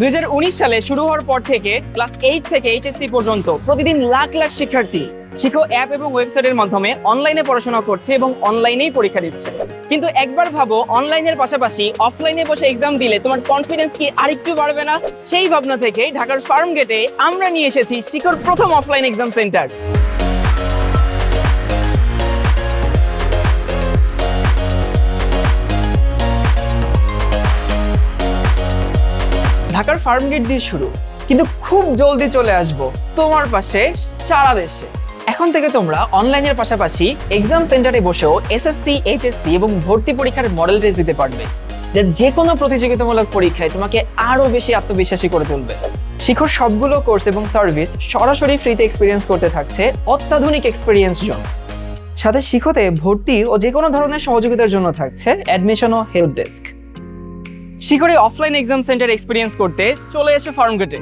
দুই সালে শুরু হওয়ার পর থেকে ক্লাস এইট থেকে এইচএসসি পর্যন্ত প্রতিদিন লাখ লাখ শিক্ষার্থী শিক্ষক অ্যাপ এবং ওয়েবসাইটের মাধ্যমে অনলাইনে পড়াশোনা করছে এবং অনলাইনেই পরীক্ষা দিচ্ছে। কিন্তু একবার ভাবো, অনলাইনের পাশাপাশি অফলাইনে বসে এক্সাম দিলে তোমার কনফিডেন্স কি আরেকটু বাড়বে না? সেই ভাবনা থেকে ঢাকার ফার্ম গেটে আমরা নিয়ে এসেছি শিখর প্রথম অফলাইন এক্সাম সেন্টার ঢাকার ফার্ম গেট দিয়ে শুরু। কিন্তু খুব জলদি চলে আসব তোমার পাশে সারা দেশে। এখন থেকে তোমরা অনলাইনের পাশাপাশি এক্সাম সেন্টারে বসেও এসএসসি এইচএসসি এবং ভর্তি পরীক্ষার মডেল টেস্ট দিতে পারবে, যা যে কোনো প্রতিযোগিতামূলক পরীক্ষায় তোমাকে আরও বেশি আত্মবিশ্বাসী করে তুলবে। শিখর সবগুলো কোর্স এবং সার্ভিস সরাসরি ফ্রিতে এক্সপিরিয়েন্স করতে থাকছে অত্যাধুনিক এক্সপিরিয়েন্স জোন সাথে শিখতে ভর্তি ও যে কোনো ধরনের সহযোগিতার জন্য থাকছে অ্যাডমিশন ও হেল্প ডেস্ক শিখরে অফলাইন এক্সাম সেন্টার এক্সপিরিয়েন্স করতে চলে এসে ফার্ম গেটে